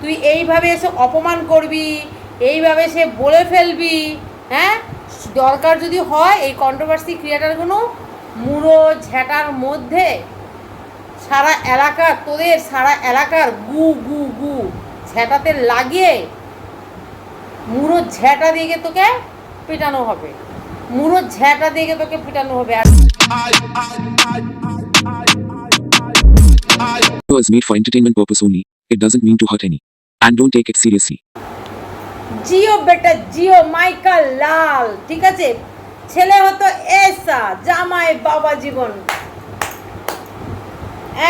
তুই এইভাবে এসে অপমান করবি, এইভাবে সে বলে ফেলবি হ্যাঁ দরকার যদি হয় এই কন্ট্রোভার্সি ক্রিয়েটারগুলো মুড়ো ঝ্যাটার মধ্যে, সারা এলাকার তোদের, সারা এলাকার গু গু গু ঝ্যাটাতে লাগিয়ে মুড়ো ঝ্যাটা দিয়ে তোকে পেটানো হবে মুড়ো ঝ্যাটা দিয়ে তোকে পেটানো হবে আর was made for entertainment purpose only. It doesn't mean to hurt any. And don't take it seriously. Jio বেটা, জিও মাইকাল লাল, ঠিক আছে? ছেলে হতো এসা, জামাই বাবা জীবন।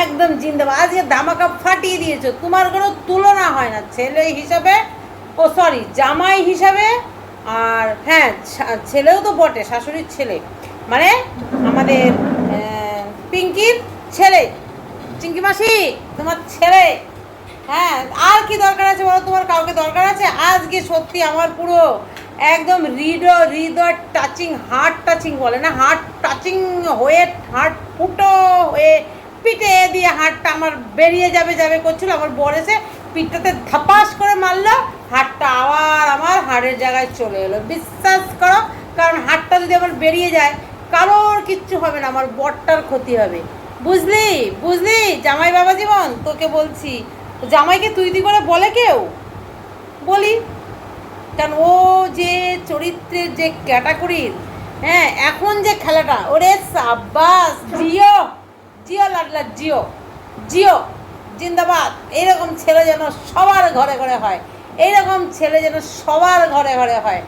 একদম জিন্দাবাদ। আজকে ধামাকা ফাটিয়ে দিয়েছ। তোমার কোনো তুলনা হয় না। ছেলে হিসাবে, ও সরি জামাই হিসাবে, আর হ্যাঁ ছেলেও তো বটে, শাশুড়ির ছেলে। মানে আমাদের পিঙ্কির ছেলে। চিঙ্কি মাসি, তোমার ছেলে। হ্যাঁ আর কি দরকার আছে বলো তোমার? কাউকে দরকার আছে? আজকে সত্যি আমার পুরো একদম হৃদয় হৃদয় টাচিং হার্ট টাচিং বলে না? হার্ট টাচিং হয়ে হার্ট ফুটো হয়ে পিঠে দিয়ে হাড়টা আমার বেরিয়ে যাবে যাবে করছিল। আমার বর এসে পিঠটাতে ধাপাস করে মারলো। হাড়টা আবার আমার হাড়ের জায়গায় চলে এলো। বিশ্বাস করো, কারণ হাড়টা যদি আমার বেরিয়ে যায়, কারোর কিচ্ছু হবে না। আমার বরটার ক্ষতি হবে। বুঝলি? বুঝলি? জামাই বাবা জীবন, তোকে বলছি। জামাইকে তুই তুই করে বলে কেউ? বলি। কারণ ও যে চরিত্রের যে ক্যাটাগরির হ্যাঁ এখন যে খেলাটা, ওরে সাব্বাস, জিও জিও লাডলা জিও জিও, জিন্দাবাদ। এইরকম ছেলে যেন সবার ঘরে ঘরে হয়। এইরকম ছেলে যেন সবার ঘরে ঘরে হয়।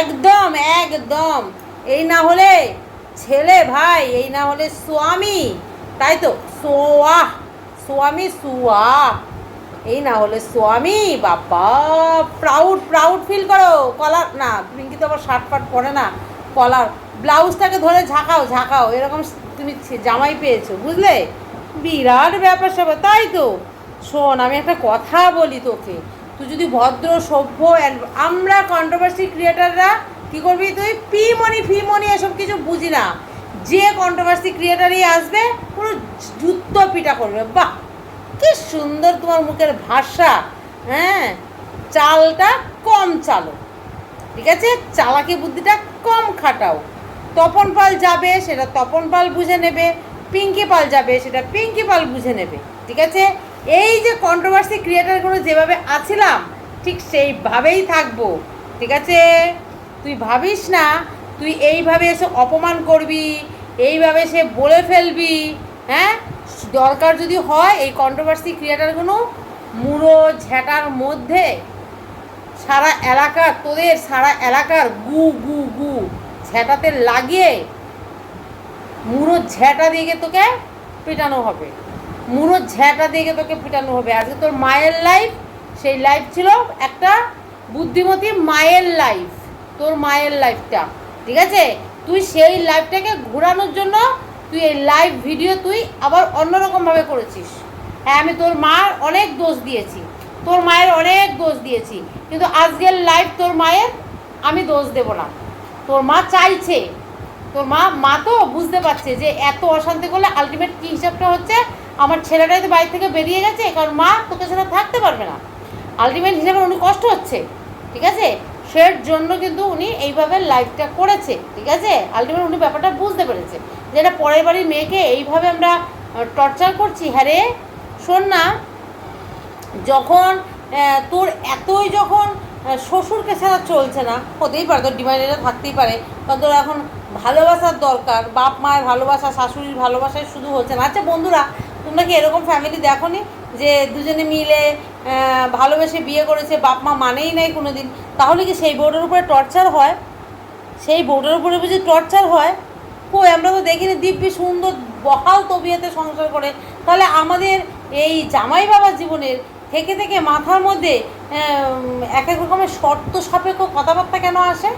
একদম একদম। এই না হলে ছেলে ভাই, এই না হলে স্বামী। তাই তো সোয়া স্বামী সুয়া। এই না হলে স্বামী বাবা প্রাউড প্রাউড ফিল করো। কলার, না, পিঙ্কি তো আবার শার্ট ফাট পরে না, কলার। ব্লাউজটাকে ধরে ঝাঁকাও ঝাঁকাও, এরকম তুমি জামাই পেয়েছ, বুঝলে? বিরাট ব্যাপার স্যাপার তাই তো শোন, আমি একটা কথা বলি তোকে। তুই যদি ভদ্র, সভ্য আমরা কন্ট্রোভার্সি ক্রিয়েটাররা কী করবি তুই? পি মনি ফি মনি এসব কিছু বুঝি না যে কন্ট্রোভার্সি ক্রিয়েটারই আসবে, পুরো জুত্ত পিটা করবে। বাহ! কি সুন্দর তোমার মুখের ভাষা। হ্যাঁ চালটা কম চালো। ঠিক আছে? চালাকি বুদ্ধিটা কম খাটাও। তপন পাল যাবে, সেটা তপন পাল বুঝে নেবে। পিঙ্কি পাল যাবে, সেটা পিঙ্কি পাল বুঝে নেবে। ঠিক আছে? এই যে কন্ট্রোভার্সি ক্রিয়েটারগুলো যেভাবে আছিলাম, ঠিক সেইভাবেই থাকব। ঠিক আছে? তুই ভাবিস না তুই এইভাবে এসে অপমান করবি, এইভাবে সে বলে ফেলবি হ্যাঁ? দরকার যদি হয় এই কন্ট্রোভার্সি ক্রিয়েটারগুলো মুড়ো ঝ্যাটার মধ্যে সারা এলাকার তোদের সারা এলাকার গু গু গু ঝ্যাটাতে লাগিয়ে মুড়ো ঝ্যাটা দিয়ে তোকে পেটানো হবে। মুড়ো ঝ্যাটা দিয়ে তোকে পেটানো হবে। আজকে তোর মায়ের লাইফ সেই লাইফ ছিল একটা বুদ্ধিমতী মায়ের লাইফ তোর মায়ের লাইফটা ঠিক আছে? তুই সেই লাইফটাকে ঘোরানোর জন্য তুই এই লাইভ ভিডিও তুই আবার অন্যরকমভাবে করেছিস। হ্যাঁ আমি তোর মার অনেক দোষ দিয়েছি। তোর মায়ের অনেক দোষ দিয়েছি। কিন্তু আজকের লাইভ তোর মায়ের আমি দোষ দেব না। তোর মা চাইছে। তোর মা মা তো বুঝতে পারছে যে এত অশান্তি করলে আলটিমেট কী হিসাবটা হচ্ছে? আমার ছেলেটাই তো বাড়ি থেকে বেরিয়ে গেছে, কারণ মা তোকে সেটা থাকতে পারবে না। আলটিমেট হিসাবে উনি কষ্ট হচ্ছে, ঠিক আছে? সের জন্য কিন্তু উনি এইভাবে লাইফটা করেছে, ঠিক আছে? আলটিমেট উনি ব্যাপারটা বুঝতে পেরেছে যেটা পরের বাড়ির মেয়েকে এইভাবে আমরা টর্চার করছি। হ্যাঁ রে, শোন না, যখন তোর এতই যখন শ্বশুরকে ছাড়া চলছে না, হতেই পারে, তোর ডিমান্ডেটা থাকতেই পারে, কারণ তোর এখন ভালোবাসার দরকার, বাপ মায়ের ভালোবাসা, শাশুড়ির ভালোবাসায় শুধু হচ্ছে না। আচ্ছা বন্ধুরা, তোমরা কি এরকম ফ্যামিলি দেখো যে দুজনে মিলে ভালোবেসে বিয়ে করেছে, বাপ মা মানেই নাই কোনো দিন তাহলে কি সেই বোর্ডের উপরে টর্চার হয়? সেই বোর্ডের উপরে বুঝি টর্চার হয়? কই, আমরা তো দেখিনি দিব্যি সুন্দর বহাল তবিয়াতে সংসার করে। তাহলে আমাদের এই জামাই বাবার জীবনের থেকে থেকে মাথার মধ্যে এক এক রকমের শর্ত সাপেক্ষ কথাবার্তা কেন আসে?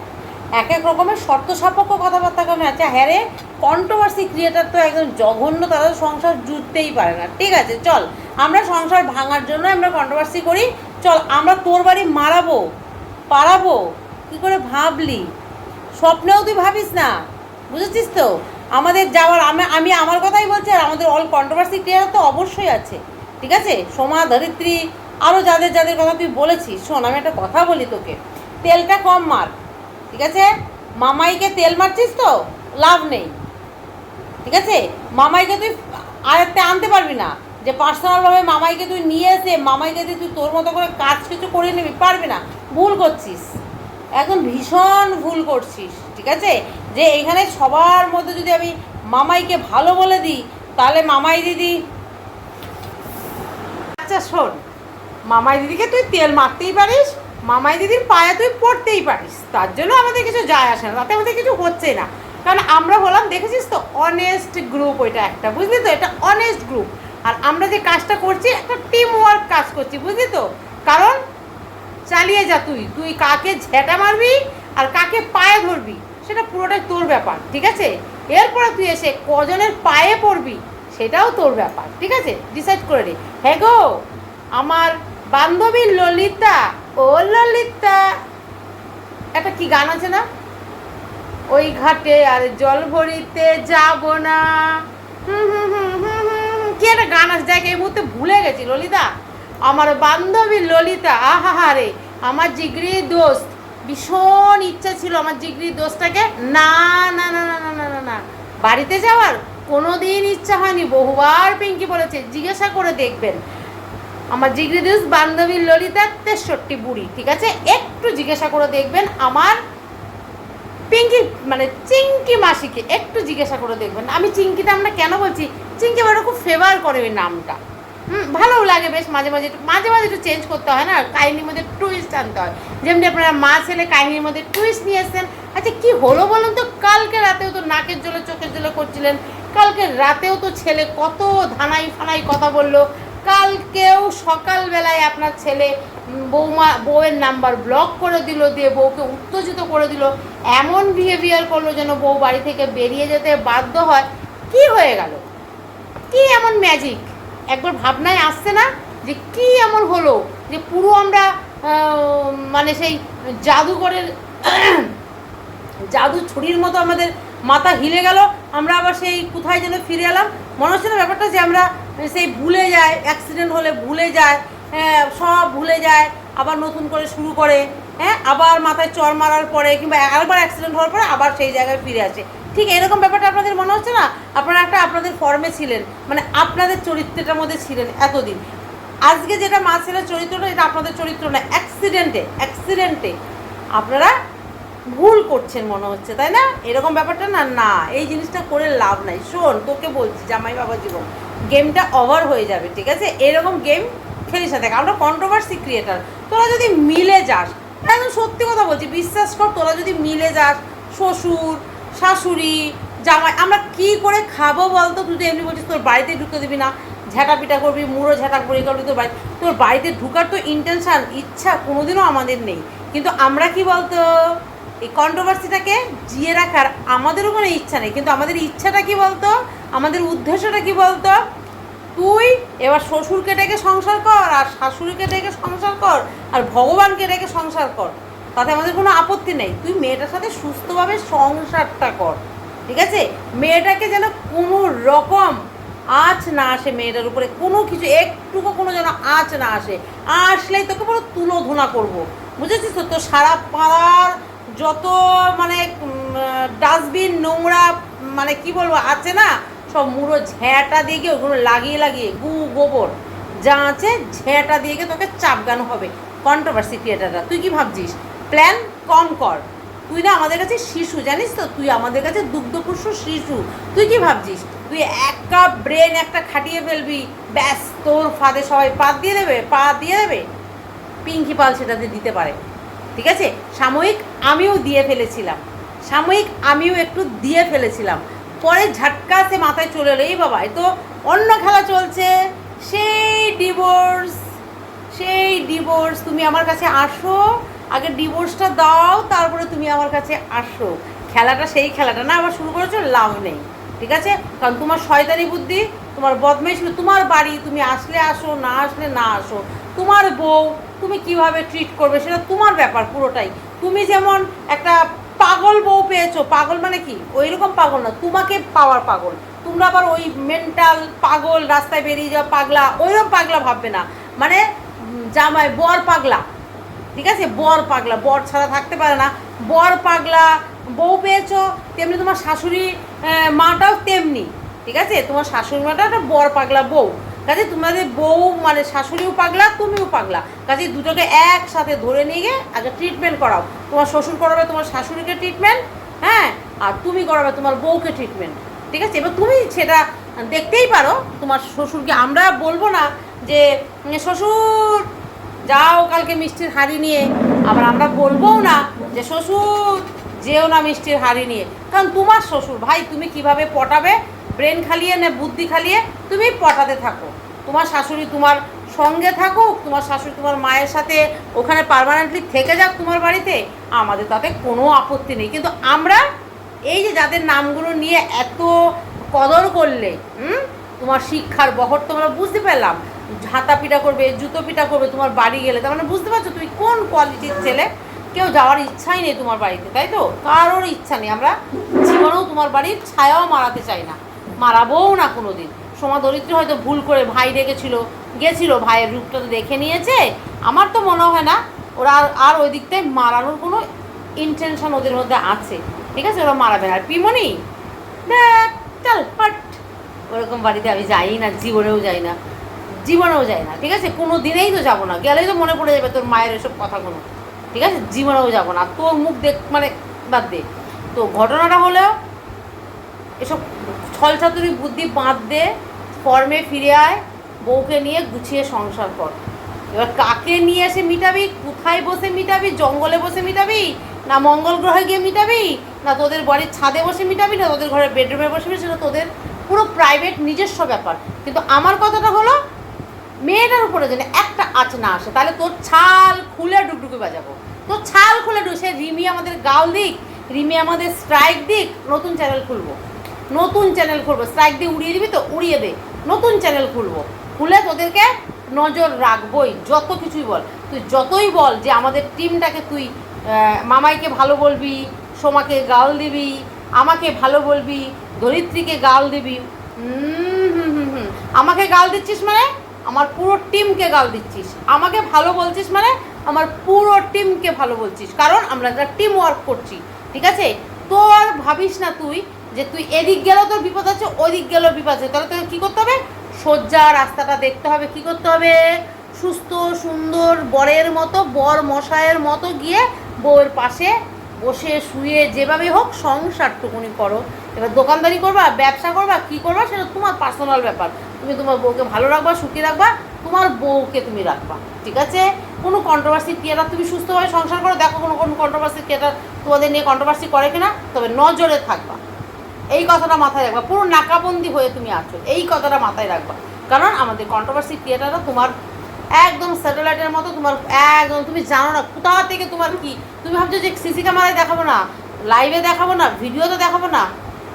এক এক রকমের শর্ত সাপেক্ষ কথাবার্তা কেন আছে? হ্যাঁ রে কন্ট্রোভার্সি ক্রিয়েটার তো একদম জঘন্য, তারা সংসার জুটতেই পারে না। ঠিক আছে, চল, আমরা সংসার ভাঙার জন্য আমরা কন্ট্রোভার্সি করি। চল, আমরা তোর বাড়ি মারাবো, পারাবো, কী করে ভাবলি? স্বপ্নেও তুই ভাবিস না, বুঝেছিস তো? আমাদের যাওয়ার, আমি আমি আমার কথাই বলছি, আর আমাদের অল কন্ট্রোভার্সি ক্রিয়েটার তো অবশ্যই আছে। ঠিক আছে? সোমা, ধরিত্রী আরও যাদের যাদের কথা তুই বলেছিস, শোন, আমি একটা কথা বলি তোকে। তেলটা কম মার। ঠিক আছে? মামাইকে তেল মারছিস তো, লাভ নেই। ঠিক আছে? মামাইকে তুই আয়ত্তে আনতে পারবি না। যে পার্সোনালভাবে মামাইকে তুই নিয়ে এসে, মামাইকে দিয়ে তুই তোর মতো করে কাজ কিছু করে নিবি, পারবি না। ভুল করছিস। এখন ভীষণ ভুল করছিস, ঠিক আছে? যে এখানে সবার মধ্যে যদি আমি মামাইকে ভালো বলে দিই, তাহলে মামাই দিদি আচ্ছা শোন। মামাই দিদিকে তুই তেল মারতেই পারিস মামাই দিদির পায়ে তুই পড়তেই পারিস, তার জন্য আমাদের কিছু যায় আসে না, তাতে আমাদের কিছু হচ্ছে না। কারণ আমরা হলাম, দেখেছিস তো অনেস্ট গ্রুপ ওইটা একটা, বুঝলি তো? এটা অনেস্ট গ্রুপ আর আমরা যে কাজটা করছি, একটা টিম ওয়ার্ক কাজ করছি, বুঝলি তো? কারণ চালিয়ে যা তুই তুই কাকে ঝেঁটা মারবি আর কাকে পায়ে ধরবি, সেটা পুরোটাই তোর ব্যাপার, ঠিক আছে? এরপরে তুই এসে কজনের পায়ে পড়বি, সেটাও তোর ব্যাপার, ঠিক আছে? ডিসাইড করে নে। হ্যাঁ গো, আমার বান্ধবী ললিতা ও ললিতা, একটা কি গান আছে না? ওই ঘাটে আর জল ভরিতে যাব না। কি একটা গান আছে? দেখ, এই মুহূর্তে ভুলে গেছি, ললিতা। আমার বান্ধবী ললিতা আহা রে আমার জিগরি দোস্ত। ভীষণ ইচ্ছা ছিল আমার জিগরি দোস্তটাকে। না না না না না না না বাড়িতে যাওয়ার কোনো দিন ইচ্ছা হয়নি, বহুবার পিঙ্কি বলেছে, জিজ্ঞাসা করে দেখবেন। আমার জিগরি দোস্ত বান্ধবী ললিতা তেষট্টি বুড়ি, ঠিক আছে? একটু জিজ্ঞাসা করে দেখবেন আমার পিঙ্কি মানে চিঙ্কি মাসিকে একটু জিজ্ঞাসা করে দেখবেন। আমি চিঙ্কিটা আমরা কেন বলছি? চিঙ্কি আমার খুব ফেভার করে ওই নামটা। হুম, ভালোও লাগে বেশ মাঝে মাঝে একটু- মাঝে মাঝে একটু চেঞ্জ করতে হয় না? কাহিনির মধ্যে টুইস্ট আনতে হয়। যেমনি আপনারা মা ছেলে কাহিনির মধ্যে টুইস্ট নিয়ে এসছেন। আচ্ছা কি হলো বলুন তো? কালকে রাতেও তো নাকের জলে, চোখের জলে করছিলেন। কালকে রাতেও তো ছেলে কত ধানাই ফানাই কথা বলল। কালকেও সকালবেলায় আপনার ছেলে বৌমা বউয়ের নাম্বার ব্লক করে দিল, দিয়ে বউকে উত্তেজিত করে দিল। এমন বিহেভিয়ার করল যেন বউ বাড়ি থেকে বেরিয়ে যেতে বাধ্য হয়। কি হয়ে গেল? কি এমন ম্যাজিক একবার ভাবনায় আসছে না যে কি এমন হলো? যে পুরো আমরা মানে সেই জাদুঘরের জাদু ছুরির মতো আমাদের মাথা হিলে গেল। আমরা আবার সেই কোথায় যেন ফিরে এলাম। মনে হচ্ছে না ব্যাপারটা যে আমরা সেই ভুলে যায় অ্যাক্সিডেন্ট হলে ভুলে যায় হ্যাঁ, সব ভুলে যায় আবার নতুন করে শুরু করে হ্যাঁ আবার মাথায় চর মারার পরে কিংবা আরেকবার অ্যাক্সিডেন্ট হওয়ার পরে আবার সেই জায়গায় ফিরে আসে। ঠিক এরকম ব্যাপারটা আপনাদের মনে হচ্ছে না? আপনারা একটা আপনাদের ফর্মে ছিলেন মানে আপনাদের চরিত্রটার মধ্যে ছিলেন এতদিন। আজকে যেটা মা ছেলের চরিত্রটা এটা আপনাদের চরিত্র না অ্যাক্সিডেন্টে অ্যাক্সিডেন্টে আপনারা ভুল করছেন মনে হচ্ছে তাই না? এরকম ব্যাপারটা না না এই জিনিসটা করে লাভ নাই। শোন তোকে বলছি জামাই বাবা জীবন। গেমটা ওভার হয়ে যাবে, ঠিক আছে? এরকম গেম খেলিস না। দেখ আমরা কন্ট্রোভার্সি ক্রিয়েটার তোরা যদি মিলে যাস একদম সত্যি কথা বলছি, বিশ্বাস কর, তোরা যদি মিলে যাস, শ্বশুর, শাশুড়ি, জামাই, আমরা কি করে খাব বলতো? তুই তো এমনি বলছিস, তোর বাড়িতে ঢুকতে দিবি না। ঝাঁটা পিটা করবি, মুড়ো ঝাঁটা পরি করবি তোর বাড়ি তোর বাড়িতে ঢুকার তো ইন্টেনশন ইচ্ছা কোনোদিনও আমাদের নেই। কিন্তু আমরা কি বলতো? এই কন্ট্রোভার্সিটাকে জিয়ে রাখার আমাদেরও কোনো ইচ্ছা নেই। কিন্তু আমাদের ইচ্ছাটা কি বলতো? আমাদের উদ্দেশ্যটা কি বলতো? তুই এবার শ্বশুরকে ডেকে সংসার কর, আর শাশুড়িকে ডেকে সংসার কর, আর ভগবানকে ডেকে সংসার কর। তাতে আমাদের কোনো আপত্তি নেই। তুই মেয়েটার সাথে সুস্থভাবে সংসারটা কর, ঠিক আছে? মেয়েটাকে যেন কোনো রকম আঁচ না আসে মেয়েটার উপরে, কোনো কিছু, একটুকু কোনো যেন আঁচ না আসে। আসলেই তোকে পুরো তুলো ধুনা করব। বুঝেছিস তো? তোর সারা পাড়ার যত মানে ডাস্টবিন, নোংরা মানে কি বলব, আছে না, সব মুড়ো, ঝ্যাঁটা দিয়ে গিয়ে ওগুলো লাগিয়ে লাগিয়ে, গু, গোবর, যা আছে, ঝ্যাঁটা দিয়ে গিয়ে তোকে চাপগানো হবে। কন্ট্রোভার্সি ক্রিয়েটাররা তুই কি ভাবছিস? প্ল্যান কম কর। তুই না আমাদের কাছে শিশু, জানিস তো? তুই আমাদের কাছে দুগ্ধপুষ্য শিশু। তুই কি ভাবছিস? তুই এক কাপ ব্রেন একটা খাটিয়ে ফেলবি। ব্যাস, তোর ফাঁদে সবাই পা দিয়ে দেবে, পা দিয়ে দেবে। পিঙ্কি পাল সেটাতে দিতে পারে। ঠিক আছে? সাময়িক আমিও দিয়ে ফেলেছিলাম। সাময়িক আমিও একটু দিয়ে ফেলেছিলাম। পরে ঝাটকা সে মাথায় চলে এলো, এই বাবা তো অন্য খেলা চলছে। সেই ডিভোর্স সেই ডিভোর্স তুমি আমার কাছে আসো, আগে ডিভোর্সটা দাও, তারপরে তুমি আমার কাছে আসো। খেলাটা সেই খেলাটা না, আবার শুরু করেছ, লাভ নেই। ঠিক আছে? কারণ তোমার শয়তানি বুদ্ধি, তোমার বদমাইশ তোমার বাড়ি, তুমি আসলে আসো, না আসলে না আসো। তোমার বউ তুমি কীভাবে ট্রিট করবে সেটা তোমার ব্যাপার পুরোটাই। তুমি যেমন একটা পাগল বউ পেয়েছ, পাগল মানে কি? ওই রকম পাগল না, তোমাকে পাওয়ার পাগল। তোমরা আবার ওই মেন্টাল পাগল, রাস্তায় বেরিয়ে যাওয়া পাগলা, ওইরকম পাগলা ভাববে না। মানে জামাই বর পাগলা, ঠিক আছে? বর পাগলা, বর ছাড়া থাকতে পারে না। বর পাগলা, বউ পেয়েছ, তেমনি তোমার শাশুড়ি মাটাও তেমনি, ঠিক আছে? তোমার শাশুড়ি মাটা একটা বর পাগলা বউ। কাজে তোমাদের বউ মানে শাশুড়িও পাগলা, তুমিও পাগলা। কাজে দুটোকে একসাথে ধরে নিয়ে গিয়ে আগে ট্রিটমেন্ট করাও। তোমার শ্বশুর করাবে তোমার শাশুড়িকে ট্রিটমেন্ট হ্যাঁ? আর তুমি করাবে তোমার বউকে ট্রিটমেন্ট ঠিক আছে? এবার তুমি সেটা দেখতেই পারো, তোমার শ্বশুরকে আমরা বলব না যে শ্বশুর, যাও কালকে মিষ্টির হাড়ি নিয়ে। আবার আমরা বলবোও না যে, শ্বশুর, যেও না মিষ্টির হাড়ি নিয়ে। কারণ তোমার শ্বশুর, ভাই, তুমি কীভাবে পটাবে? ব্রেন খালিয়ে নে বুদ্ধি খালিয়ে তুমি পটাতে থাকো। তোমার শাশুড়ি তোমার সঙ্গে থাকুক, তোমার শাশুড়ি তোমার মায়ের সাথে ওখানে পারমানেন্টলি থেকে যাক তোমার বাড়িতে, আমাদের তাতে কোনো আপত্তি নেই। কিন্তু আমরা এই যে যাদের নামগুলো নিয়ে এত কদর করলে, হুম, তোমার শিক্ষার বহর তোমরা বুঝতে পারলাম। হাতা পিটা করবে, জুতো পিটা করবে, তোমার বাড়ি গেলে, তার মানে বুঝতে পারছ তুমি কোন কোয়ালিটির ছেলে? কেউ যাওয়ার ইচ্ছাই নেই তোমার বাড়িতে, তাই তো? কারোর ইচ্ছা নেই। আমরা জীবনেও তোমার বাড়ির ছায়াও মারাতে চাই না। মারাবোও না কোনো দিন সোমা দরিদ্র হয়তো ভুল করে ভাই ডেকেছিল, গেছিল, ভাইয়ের রূপটা তো দেখে নিয়েছে। আমার তো মনে হয় না, ওরা আর ওই দিকটায় মারানোর কোনো ইন্টেনশন ওদের মধ্যে আছে। ঠিক আছে, ওরা মারাবে আর পিমনি? চল, পাট। ওরকম বাড়িতে আমি যাই না, জীবনেও যাই না। জীবনেও যাই না, ঠিক আছে? কোনো দিনেই তো যাব না। গেলেই তো মনে পড়ে যাবে তোর মায়ের এসব কথাগুলো। ঠিক আছে? জীবনেও যাব না। তোর মুখ দেখ মানে বাদ দে। তো ঘটনাটা হলেও এসব ছল ছাতুরি বুদ্ধি বাঁধ দে ফর্মে ফিরে আয়, বউকে নিয়ে গুছিয়ে সংসার কর। এবার কাকে নিয়ে এসে মিটাবি? কোথায় বসে মিটাবি? জঙ্গলে বসে মিটাবি? না মঙ্গল গ্রহে গিয়ে মিটাবি? না তোদের বাড়ির ছাদে বসে মিটাবি? না তোদের ঘরের বেডরুমে বসে মিটাবি? সেটা তোদের পুরো প্রাইভেট নিজস্ব ব্যাপার। কিন্তু আমার কথাটা হলো, মেয়েটার উপরে যেন একটা আঁচ না আসে, তাহলে তোর ছাল খুলে ডুকডুকি বাজাবো। তোর ছাল খুলে ডুক রিমি আমাদের গাল দিক, রিমি আমাদের স্ট্রাইক দিক, নতুন চ্যানেল খুলবো। নতুন চ্যানেল খুলবো। স্ট্রাইক দিয়ে উড়িয়ে দিবি তো উড়িয়ে দে। নতুন চ্যানেল খুলবো। খুলে তোদেরকে নজর রাখবই, যত কিছুই বল। তুই যতই বল যে আমাদের টিমটাকে তুই মামাইকে ভালো বলবি, সোমাকে গাল দিবি, আমাকে ভালো বলবি, ধরিত্রীকে গাল দিবি আমাকে গাল দিচ্ছিস মানে আমার পুরো টিমকে গাল দিচ্ছিস। আমাকে ভালো বলছিস মানে আমার পুরো টিমকে ভালো বলছিস। কারণ আমরা একটা টিম ওয়ার্ক করছি, ঠিক আছে? তোর ভাবিস না তুই যে তুই এদিক গেলেও তোর বিপদ আছে, ওদিক গেলেও বিপদ আছে। তাহলে তোকে কী করতে হবে? সোজা রাস্তাটা দেখতে হবে। কি করতে হবে? সুস্থ, সুন্দর, বরের মতো, বর মশায়ের মতো গিয়ে বউয়ের পাশে বসে শুয়ে যেভাবে হোক সংসারটুকুনি করো। এবার দোকানদারি করবা, ব্যবসা করবা, কি করবা সেটা তোমার পার্সোনাল ব্যাপার। তুমি তোমার বউকে ভালো রাখবা, সুখী রাখবা, তোমার বউকে তুমি রাখবা। ঠিক আছে? কোনো কন্ট্রোভার্সি ক্রিয়েটার তুমি সুস্থভাবে সংসার করো, দেখো কোনো কোনো কন্ট্রোভার্সি ক্রিয়েটার তোমাদের নিয়ে কন্ট্রোভার্সি করে কিনা, তবে নজরে থাকবা। এই কথাটা মাথায় রাখবা। পুরো নাকাবন্দি হয়ে তুমি আছো। এই কথাটা মাথায় রাখবা। কারণ আমাদের কন্ট্রোভার্সি ক্রিয়েটাররা তোমার একদম স্যাটেলাইটের মতো, তোমার একদম, তুমি জানো না কোথা থেকে তোমার কি, তুমি ভাবছ যে সিসি ক্যামেরায় দেখাবো না লাইভে দেখাবো না ভিডিওতে দেখাবো না?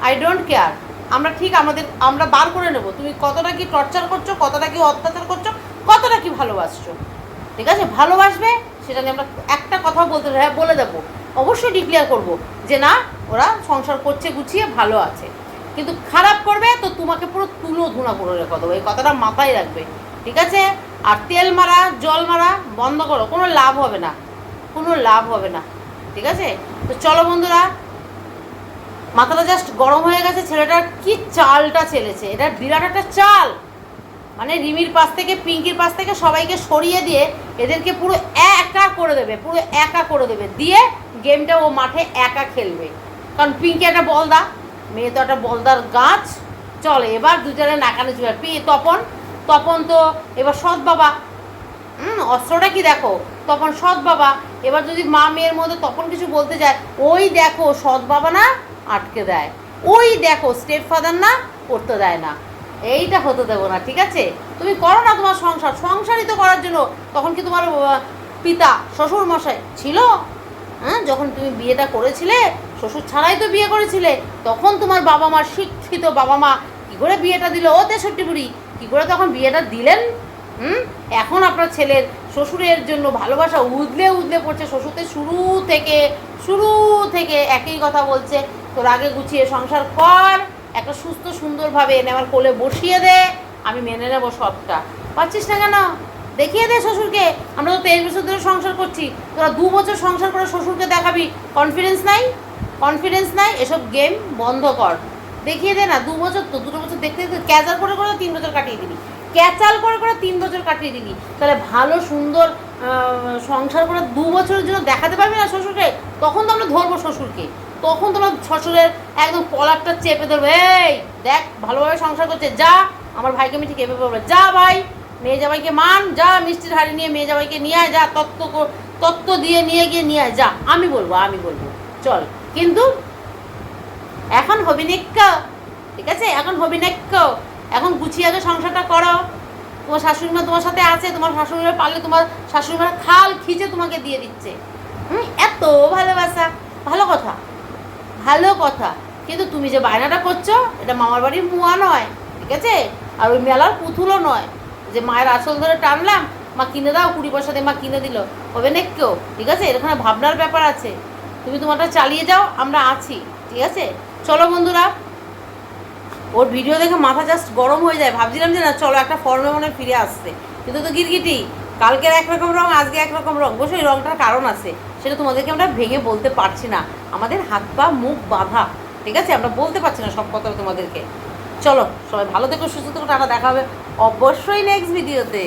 আই ডোন্ট কেয়ার আমরা ঠিক আমাদের, আমরা বার করে নেব। তুমি কতটা কি টর্চার করছ, কতটা কি অত্যাচার করছ, কতটা কি ভালোবাসছো? ঠিক আছে? ভালোবাসবে, সেটা নিয়ে আমরা একটা কথা বলতে হ্যাঁ বলে দেবো। অবশ্যই ডিক্লেয়ার করব যে না ওরা সংসার করছে, গুছিয়ে ভালো আছে। কিন্তু খারাপ করবে তো তোমাকে পুরো তুলো ধুনা করে রেখে দেবো। এই কথাটা মাথায় রাখবে, ঠিক আছে? আর তেল মারা, জল মারা বন্ধ করো, কোনো লাভ হবে না, কোনো লাভ হবে না, ঠিক আছে? তো চলো বন্ধুরা, মাথাটা জাস্ট গরম হয়ে গেছে, ছেলেটার কি চালটা ছেলেছে, এটা বিরাট একটা চাল। মানে রিমির পাশ থেকে, পিঙ্কির পাশ থেকে সবাইকে সরিয়ে দিয়ে এদেরকে পুরো একা করে দেবে, পুরো একা করে দেবে। দিয়ে গেমটা ও মাঠে একা খেলবে। কারণ পিঙ্কি একটা বলদা, মেয়ে তো একটা বলদার গাছ। চলে, এবার দুজনে নাকানে চুয়ার পি তপন তপন তো এবার সৎ বাবা। হুম, অস্ত্রটা কি দেখো? তপন সৎ বাবা। এবার যদি মা মেয়ের মধ্যে তপন কিছু বলতে যায়, ওই দেখো সৎ বাবা না আটকে দেয়। ওই দেখো স্টেপ ফাদার না করতে দেয় না। এইটা হতে দেবো না, ঠিক আছে? তুমি করো না তোমার সংসার। সংসারই তো করার জন্য। তখন কি তোমার পিতা শ্বশুর মশাই ছিল? হ্যাঁ যখন তুমি বিয়েটা করেছিলে শ্বশুর ছাড়াই তো বিয়ে করেছিলে। তখন তোমার বাবা মা শিক্ষিত বাবা মা কী করে বিয়েটা দিল? ও তেষট্টি বুড়ি, কী করে তখন বিয়েটা দিলেন? হুম? এখন আপনার ছেলের শ্বশুরের জন্য ভালোবাসা উদলে উদলে পড়ছে শ্বশুরতে শুরু থেকে শুরু থেকে একই কথা বলছে, তোর আগে গুছিয়ে সংসার কর, একটা সুস্থ সুন্দরভাবে এনে আমার কোলে বসিয়ে দে, আমি মেনে নেব সবটা। পাচ্ছিস না কেন? দেখিয়ে দে শ্বশুরকে, আমরা তো তেইশ বছর ধরে সংসার করছি, তোরা দু বছর সংসার করে শ্বশুরকে দেখাবি কনফিডেন্স নাই? কনফিডেন্স নাই, এসব গেম বন্ধ কর। দেখিয়ে দে না, দু বছর তো, দুটো বছর দেখতে দেখতে ক্যাচাল করে করে তিন বছর কাটিয়ে দিবি ক্যাচাল করে করে তিন বছর কাটিয়ে দিবি তাহলে ভালো, সুন্দর সংসার করে দু বছরের জন্য দেখাতে পারবি না শ্বশুরকে? তখন তো আমরা ধরবো শ্বশুরকে। তখন তোমরা শ্বশুরের একদম কলারটা চেপে ধরবে, এই, দেখ, ভালোভাবে সংসার করছে, যা, আমার ভাইকে আমি ঠিক এভাবে বলব, যা ভাই, মেয়ে জামাইকে মান, যা, মিষ্টির হাড়ি নিয়ে মেয়ে জামাইকে নিয়ে আয়, যা, তত্ত্ব তত্ত্ব দিয়ে নিয়ে গিয়ে নিয়ে আয়, যা, আমি বলব আমি বলব, চল। কিন্তু এখন হবি ঠিক আছে? এখন হবি এখন গুছিয়ে আগে সংসারটা করো। তোমার শাশুড়ি মা তোমার সাথে আছে, তোমার শাশুড়ি মা পারলে তোমার শাশুড়ি মা খাল খিচে তোমাকে দিয়ে দিচ্ছে। হুম, এত ভালোবাসা। ভালো কথা। ভালো কথা। কিন্তু তুমি যে বায়নাটা করছ, এটা মামার বাড়ির মুয়া নয়, ঠিক আছে? আর ওই মেলার পুতুলও নয়। যে মায়ের আসল ধরে টানলাম, মা কিনে দাও, কুড়ি পয়সা দিয়ে মা কিনে দিল। হবে না কেউ ঠিক আছে? এখানে ভাবনার ব্যাপার আছে। তুমি তোমারটা চালিয়ে যাও, আমরা আছি, ঠিক আছে? চলো বন্ধুরা, ওর ভিডিও দেখে মাথা জাস্ট গরম হয়ে যায়। ভাবছিলাম যে না, চলো একটা ফর্মে মনে ফিরে আসছে। কিন্তু তো গিরগিটি, কালকের একরকম রং, আজকে একরকম রং। অবশ্যই রংটার কারণ আছে, সেটা তোমাদেরকে আমরা ভেঙে বলতে পারছি না। আমাদের হাত পা, মুখ বাঁধা, ঠিক আছে? আমরা বলতে পারছি না সব কথা তোমাদেরকে। চলো, সবাই ভালো থেকো, সুস্থ থেকো, টাটা, দেখা হবে অবশ্যই নেক্সট ভিডিওতে